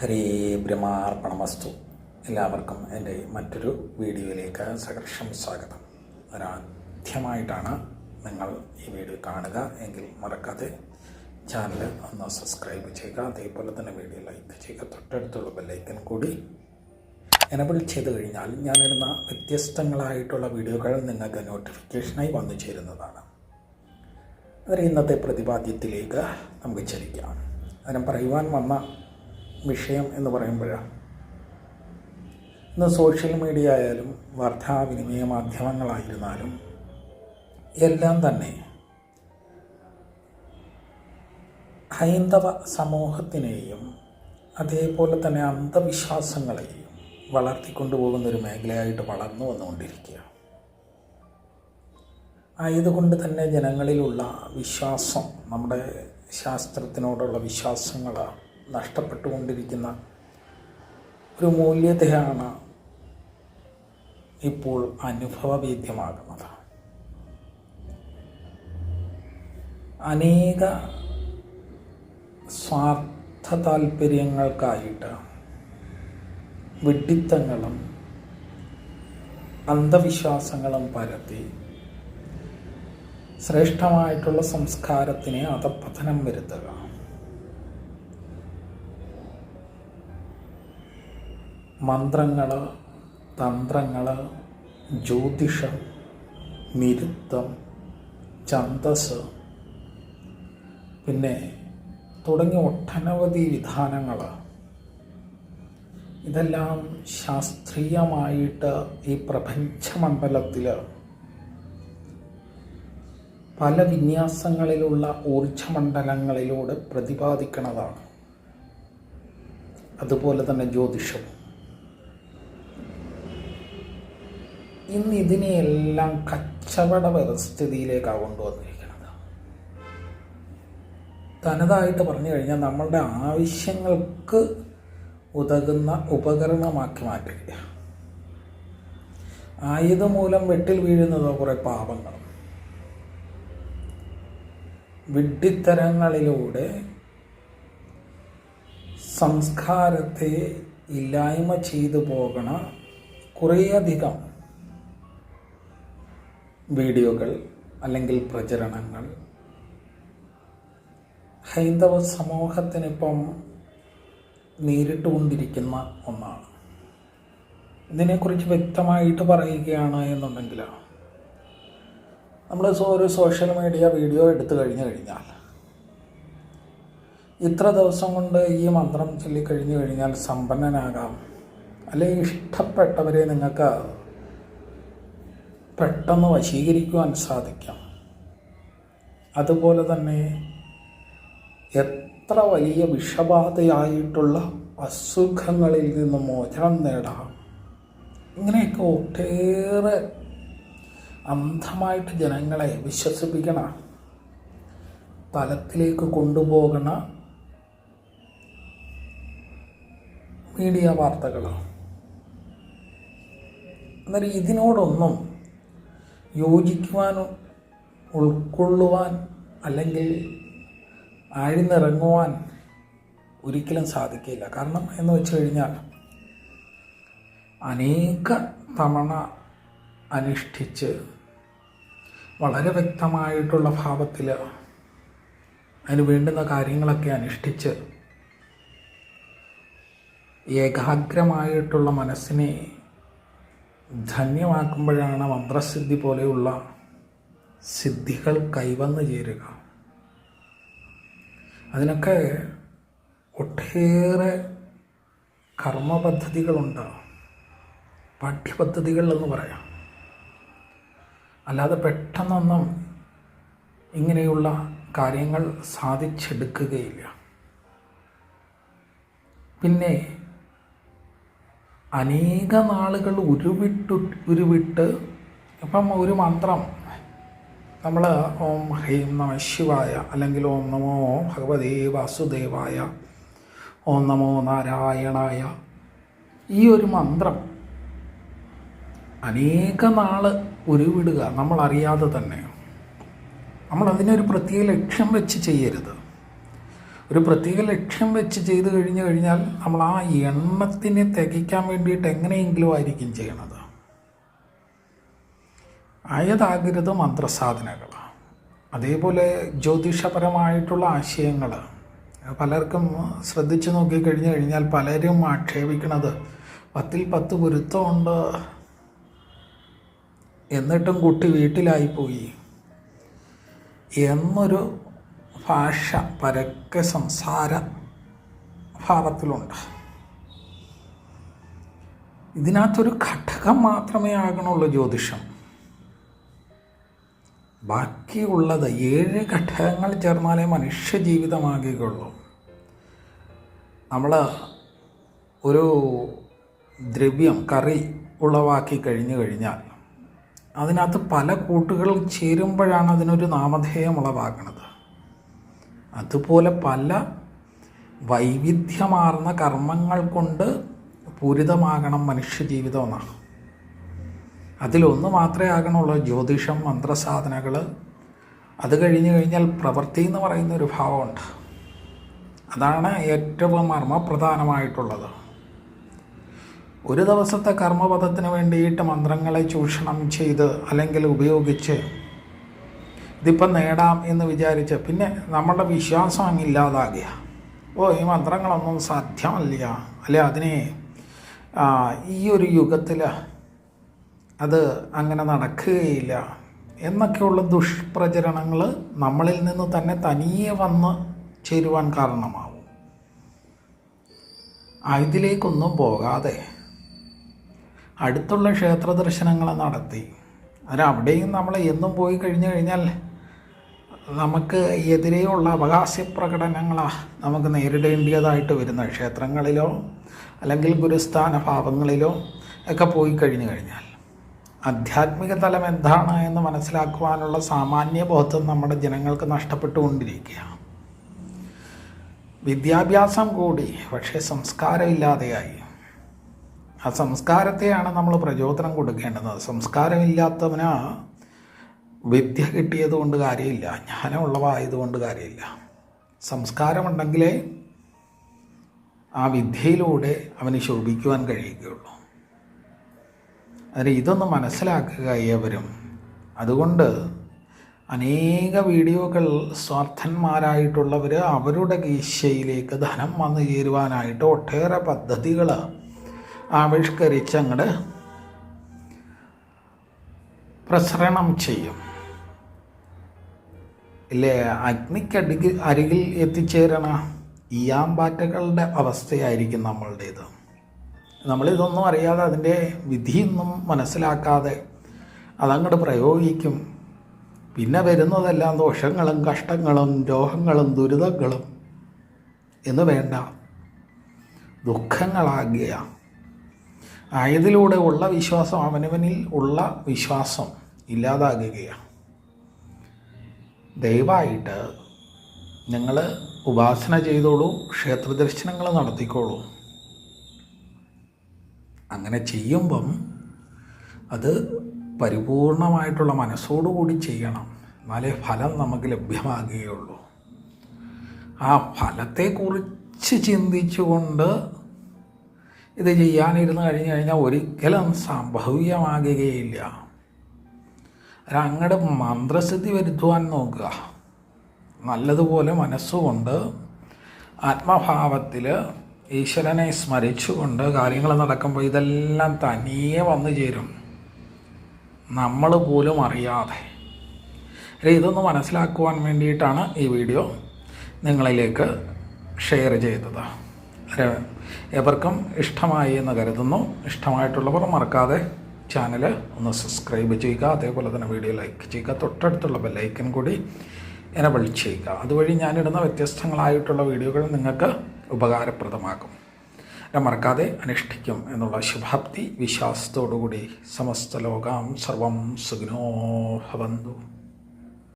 ഹരേ ബ്രഹ്മാർപ്പണമസ്തു. എല്ലാവർക്കും എന്റെ മറ്റൊരു വീഡിയോയിലേക്ക് സഹർഷം സ്വാഗതം. ഒരാദ്യമായിട്ടാണ് നിങ്ങൾ ഈ വീഡിയോ കാണുക എങ്കിൽ മറക്കാതെ ചാനൽ ഒന്ന് സബ്സ്ക്രൈബ് ചെയ്യുക അതേപോലെ തന്നെ വീഡിയോ ലൈക്ക് ചെയ്യുക തൊട്ടടുത്തുള്ള ബെല്ലൈക്കൻ കൂടി എനബിൾ ചെയ്ത് കഴിഞ്ഞാൽ ഞാനിടുന്ന വ്യത്യസ്തങ്ങളായിട്ടുള്ള വീഡിയോകൾ നിങ്ങൾക്ക് നോട്ടിഫിക്കേഷനായി വന്നു ചേരുന്നതാണ്. അതിന് ഇന്നത്തെ പ്രതിപാദ്യത്തിലേക്ക് നമുക്ക് ചലിക്കാം. അതിന് പറയുവാൻ വന്ന വിഷയം എന്ന് പറയുമ്പോഴാണ് ഇന്ന് സോഷ്യൽ മീഡിയ ആയാലും വാർത്താവിനിമയ മാധ്യമങ്ങളായിരുന്നാലും എല്ലാം തന്നെ ഹൈന്ദവ സമൂഹത്തിനെയും അതേപോലെ തന്നെ അന്ധവിശ്വാസങ്ങളെയും വളർത്തിക്കൊണ്ടുപോകുന്ന ഒരു മേഖലയായിട്ട് വളർന്നു വന്നുകൊണ്ടിരിക്കുക ആയതുകൊണ്ട് തന്നെ ജനങ്ങളിലുള്ള വിശ്വാസം നമ്മുടെ ശാസ്ത്രത്തിനോടുള്ള വിശ്വാസങ്ങൾ നഷ്ടപ്പെട്ടുകൊണ്ടിരിക്കുന്ന ഒരു മൂല്യത്തെയാണ് ഇപ്പോൾ അനുഭവവേദ്യമാകുന്നത്. അനേക സ്വാർത്ഥ താല്പര്യങ്ങൾക്കായിട്ട് വിഡ്ഢിത്തങ്ങളും അന്ധവിശ്വാസങ്ങളും പരത്തി ശ്രേഷ്ഠമായിട്ടുള്ള സംസ്കാരത്തിനെ അധപ്പതനം വരുത്തുക. മന്ത്രങ്ങൾ തന്ത്രങ്ങൾ ജ്യോതിഷം നിരുത്തം ഛന്തസ് പിന്നെ തുടങ്ങിയ ഒട്ടനവധി വിധാനങ്ങൾ ഇതെല്ലാം ശാസ്ത്രീയമായിട്ട് ഈ പ്രപഞ്ചമണ്ഡലത്തിൽ പല വിന്യാസങ്ങളിലുള്ള ഊർജമണ്ഡലങ്ങളിലൂടെ പ്രതിപാദിക്കുന്നതാണ് അതുപോലെ തന്നെ ജ്യോതിഷവും. ഇന്ന് ഇതിനെയെല്ലാം കച്ചവട വ്യവസ്ഥിതിയിലേക്കാണ് കൊണ്ടുവന്നിരിക്കുന്നത്. തനതായിട്ട് പറഞ്ഞു കഴിഞ്ഞാൽ നമ്മളുടെ ആവശ്യങ്ങൾക്ക് ഉതകുന്ന ഉപകരണമാക്കി മാറ്റുക. ആയുധമൂലം വെട്ടിൽ വീഴുന്നതോ കുറേ പാപങ്ങൾ. വിഡ്ഢിത്തരങ്ങളിലൂടെ സംസ്കാരത്തെ ഇല്ലായ്മ ചെയ്തു പോകണ കുറേയധികം വീഡിയോകൾ അല്ലെങ്കിൽ പ്രചരണങ്ങൾ. ഹൈന്ദവ സമൂഹത്തിനിപ്പം നേരിട്ടുകൊണ്ടിരിക്കുന്ന ഒന്നാണ്. ഇതിനെക്കുറിച്ച് വ്യക്തമായിട്ട് പറയുകയാണ് എന്നുണ്ടെങ്കിൽ നമ്മൾ ഒരു സോഷ്യൽ മീഡിയ വീഡിയോ എടുത്തു കഴിഞ്ഞു കഴിഞ്ഞാൽ ഇത്ര ദിവസം കൊണ്ട് ഈ മന്ത്രം ചൊല്ലിക്കഴിഞ്ഞു കഴിഞ്ഞാൽ സമ്പന്നനാകാം. അല്ലെങ്കിൽ ഇഷ്ടപ്പെട്ടവരെ നിങ്ങൾക്ക് പെട്ടെന്ന് വശീകരിക്കുവാൻ സാധിക്കാം. അതുപോലെ തന്നെ എത്ര വലിയ വിഷബാധയായിട്ടുള്ള അസുഖങ്ങളിൽ നിന്ന് മോചനം നേടാം. ഇങ്ങനെയൊക്കെ ഒട്ടേറെ അന്ധമായിട്ട് ജനങ്ങളെ വിശ്വസിപ്പിക്കണ. തലത്തിലേക്ക് കൊണ്ടുപോകണ മീഡിയ വാർത്തകൾ എന്നാൽ ഇതിനോടൊന്നും യോജിക്കുവാനോ ഉൾക്കൊള്ളുവാൻ അല്ലെങ്കിൽ ആഴ്ന്നിറങ്ങുവാൻ ഒരിക്കലും സാധിക്കില്ല. കാരണം എന്ന് വെച്ച് കഴിഞ്ഞാൽ അനേക തവണ അനുഷ്ഠിച്ച് വളരെ വ്യക്തമായിട്ടുള്ള ഭാവത്തിൽ അതിന് വേണ്ടുന്ന കാര്യങ്ങളൊക്കെ അനുഷ്ഠിച്ച് ഏകാഗ്രമായിട്ടുള്ള മനസ്സിനെ ധന്യമാക്കുമ്പോഴാണ് മന്ത്രസിദ്ധി പോലെയുള്ള സിദ്ധികൾ കൈവന്നു ചേരുക. അതിനൊക്കെ ഒട്ടേറെ കർമ്മപദ്ധതികളുണ്ട്. പാഠ്യപദ്ധതികൾ എന്ന് പറയാം. അല്ലാതെ പെട്ടെന്നൊന്നും ഇങ്ങനെയുള്ള കാര്യങ്ങൾ സാധിച്ചെടുക്കുകയില്ല. പിന്നെ അനേക നാളുകൾ ഉരുവിട്ട് ഉരുവിട്ട്. ഇപ്പം ഒരു മന്ത്രം. നമ്മൾ ഓം ഹ്രീം നമ ശിവായ അല്ലെങ്കിൽ ഓം നമോ ഭഗവതേ വാസുദേവായ ഓം നമോ നാരായണായ ഈ ഒരു മന്ത്രം അനേക നാൾ ഉരുവിടുക നമ്മളറിയാതെ തന്നെ. നമ്മളതിനൊരു പ്രത്യേക ലക്ഷ്യം വെച്ച് ചെയ്യരുത്. ഒരു പ്രത്യേക ലക്ഷ്യം വെച്ച് ചെയ്ത് കഴിഞ്ഞു കഴിഞ്ഞാൽ നമ്മൾ ആ എണ്ണത്തിനെ തികയ്ക്കാൻ വേണ്ടിയിട്ട് എങ്ങനെയെങ്കിലും ആയിരിക്കും ചെയ്യണത്. ആയതാകരുത് മന്ത്രസാധനകൾ. അതേപോലെ ജ്യോതിഷപരമായിട്ടുള്ള ആശയങ്ങൾ. പലർക്കും ശ്രദ്ധിച്ചു നോക്കിക്കഴിഞ്ഞു കഴിഞ്ഞാൽ പലരും ആക്ഷേപിക്കണത് പത്തിൽ പത്ത് പൊരുത്തമുണ്ട് എന്നിട്ടും കുട്ടി വീട്ടിലായിപ്പോയി. എന്നൊരു ഭാഷ പരക്കെ സംസാര ഭാവത്തിലുണ്ട്. ഇതിനകത്തൊരു ഘടകം മാത്രമേ ആകണുള്ളൂ ജ്യോതിഷം. ബാക്കിയുള്ളത് ഏഴ് ഘടകങ്ങൾ ചേർന്നാലേ മനുഷ്യ ജീവിതമാകുകയുള്ളൂ നമ്മൾ ഒരു ദ്രവ്യം കറി ഉളവാക്കി കഴിഞ്ഞു കഴിഞ്ഞാൽ അതിനകത്ത് പല കൂട്ടുകളും ചേരുമ്പോഴാണ് അതിനൊരു നാമധേയം ഉളവാക്കുന്നത് അതുപോലെ പല വൈവിധ്യമാർന്ന കർമ്മങ്ങൾ കൊണ്ട് പൂരിതമാകണം മനുഷ്യജീവിതം എന്നാണ് അതിലൊന്ന് മാത്രമേ ആകണുള്ളൂ ജ്യോതിഷം മന്ത്രസാധനകൾ. അത് കഴിഞ്ഞു കഴിഞ്ഞാൽ പ്രവൃത്തി എന്ന് പറയുന്ന ഒരു ഭാവമുണ്ട്. അതാണ് ഏറ്റവും മർമ്മപ്രധാനമായിട്ടുള്ളത്. ഒരു ദിവസത്തെ കർമ്മപഥത്തിന് വേണ്ടിയിട്ട് മന്ത്രങ്ങളെ ചൂഷണം ചെയ്ത് അല്ലെങ്കിൽ ഉപയോഗിച്ച് ഇതിപ്പം നേടാം എന്ന് വിചാരിച്ച് പിന്നെ നമ്മളുടെ വിശ്വാസം അങ്ങ് ഇല്ലാതാകുക. ഓ ഈ മന്ത്രങ്ങളൊന്നും സാധ്യമല്ല. അല്ലെ അതിനെ ഈ ഒരു യുഗത്തിൽ അത് അങ്ങനെ നടക്കുകയില്ല എന്നൊക്കെയുള്ള ദുഷ്പ്രചരണങ്ങൾ നമ്മളിൽ നിന്ന് തന്നെ തനിയെ വന്ന് ചേരുവാൻ കാരണമാവും. ഇതിലേക്കൊന്നും പോകാതെ അടുത്തുള്ള ക്ഷേത്ര ദർശനങ്ങൾ നടത്തി. അതിനവിടെയും നമ്മൾ എന്നും പോയി കഴിഞ്ഞു കഴിഞ്ഞാൽ നമുക്ക് എതിരെയുള്ള അവകാശ പ്രകടനങ്ങളാണ് നമുക്ക് നേരിടേണ്ടതായിട്ട് വരുന്ന ക്ഷേത്രങ്ങളിലോ അല്ലെങ്കിൽ ഗുരുസ്ഥാന ഭാവങ്ങളിലോ ഒക്കെ പോയി കഴിഞ്ഞു കഴിഞ്ഞാൽ ആധ്യാത്മിക തലം എന്താണ് എന്ന് മനസ്സിലാക്കുവാനുള്ള സാമാന്യ ബോധം നമ്മുടെ ജനങ്ങൾക്ക് നഷ്ടപ്പെട്ടുകൊണ്ടിരിക്കുകയാണ് വിദ്യാഭ്യാസം കൂടി പക്ഷേ സംസ്കാരമില്ലാതെയായി. ആ സംസ്കാരത്തെയാണ് നമ്മൾ പ്രചോദനം കൊടുക്കേണ്ടത്. സംസ്കാരമില്ലാത്തവന് വിദ്യ കിട്ടിയത് കൊണ്ട് കാര്യമില്ല. ജ്ഞാനമുള്ളവായതുകൊണ്ട് കാര്യമില്ല. സംസ്കാരമുണ്ടെങ്കിലേ ആ വിദ്യയിലൂടെ അവന് ശോഭിക്കുവാൻ കഴിയുകയുള്ളൂ. അതിന് ഇതൊന്ന് മനസ്സിലാക്കുക ഏവരും. അതുകൊണ്ട് അനേക വീഡിയോകൾ സ്വാർത്ഥന്മാരായിട്ടുള്ളവർ അവരുടെ കീശയിലേക്ക് ധനം വന്നു ചേരുവാനായിട്ട് ഒട്ടേറെ പദ്ധതികൾ ആവിഷ്കരിച്ചങ്ങട് പ്രസരണം ചെയ്യും. ഇല്ലേ? അഗ്നിക്കടിക്ക് അരികിൽ എത്തിച്ചേരണ ഈയാമ്പാറ്റകളുടെ അവസ്ഥയായിരിക്കും നമ്മളുടേത്. നമ്മളിതൊന്നും അറിയാതെ അതിന്റെ വിധിയൊന്നും മനസ്സിലാക്കാതെ അതങ്ങോട്ട് പ്രയോഗിക്കും. പിന്നെ വരുന്നതെല്ലാം ദോഷങ്ങളും കഷ്ടങ്ങളും രോഗങ്ങളും ദുരിതങ്ങളും എന്ന് വേണ്ട. ദുഃഖങ്ങളാകുക ആയതിലൂടെ ഉള്ള വിശ്വാസം അവനവനിൽ ഉള്ള വിശ്വാസം ഇല്ലാതാകുകയാണ്. ദയവായിട്ട് നിങ്ങൾ ഉപാസന ചെയ്തോളൂ ക്ഷേത്ര ദർശനങ്ങൾ നടത്തിക്കോളൂ. അങ്ങനെ ചെയ്യുമ്പം അത് പരിപൂർണമായിട്ടുള്ള മനസ്സോടുകൂടി ചെയ്യണം. എന്നാലേ ഫലം നമുക്ക് ലഭ്യമാകുകയുള്ളൂ. ആ ഫലത്തെക്കുറിച്ച് ചിന്തിച്ചുകൊണ്ട് ഇത് ചെയ്യാനിരുന്ന് കഴിഞ്ഞ് കഴിഞ്ഞാൽ ഒരിക്കലും സംഭവ്യമാകുകയില്ല. അങ്ങടെ മന്ത്രസിദ്ധി വരുത്തുവാൻ നോക്കുക. നല്ലതുപോലെ മനസ്സുകൊണ്ട് ആത്മഭാവത്തിൽ ഈശ്വരനെ സ്മരിച്ചുകൊണ്ട് കാര്യങ്ങൾ നടക്കുമ്പോൾ ഇതെല്ലാം തനിയെ വന്നു ചേരും. നമ്മൾ പോലും അറിയാതെ. ഇതൊന്ന് മനസ്സിലാക്കുവാൻ വേണ്ടിയിട്ടാണ് ഈ വീഡിയോ നിങ്ങളിലേക്ക് ഷെയർ ചെയ്തത്. എവർക്കും ഇഷ്ടമായി എന്ന് കരുതുന്നു. ഇഷ്ടമായിട്ടുള്ളവർ മറക്കാതെ ചാനൽ ഒന്ന് സബ്സ്ക്രൈബ് ചെയ്യുക അതേപോലെ തന്നെ വീഡിയോ ലൈക്ക് ചെയ്യുക തൊട്ടടുത്തുള്ള ബെല്ലൈക്കൻ കൂടി എനബിൾ ചെയ്യുക. അതുവഴി ഞാനിടുന്ന വ്യത്യസ്തങ്ങളായിട്ടുള്ള വീഡിയോകൾ നിങ്ങൾക്ക് ഉപകാരപ്രദമാകും. മറക്കാതെ അനുഷ്ഠിക്കും എന്നുള്ള ശുഭാപ്തി വിശ്വാസത്തോടുകൂടി സമസ്ത ലോകം സർവം സുഖിനോ ഭവന്തു.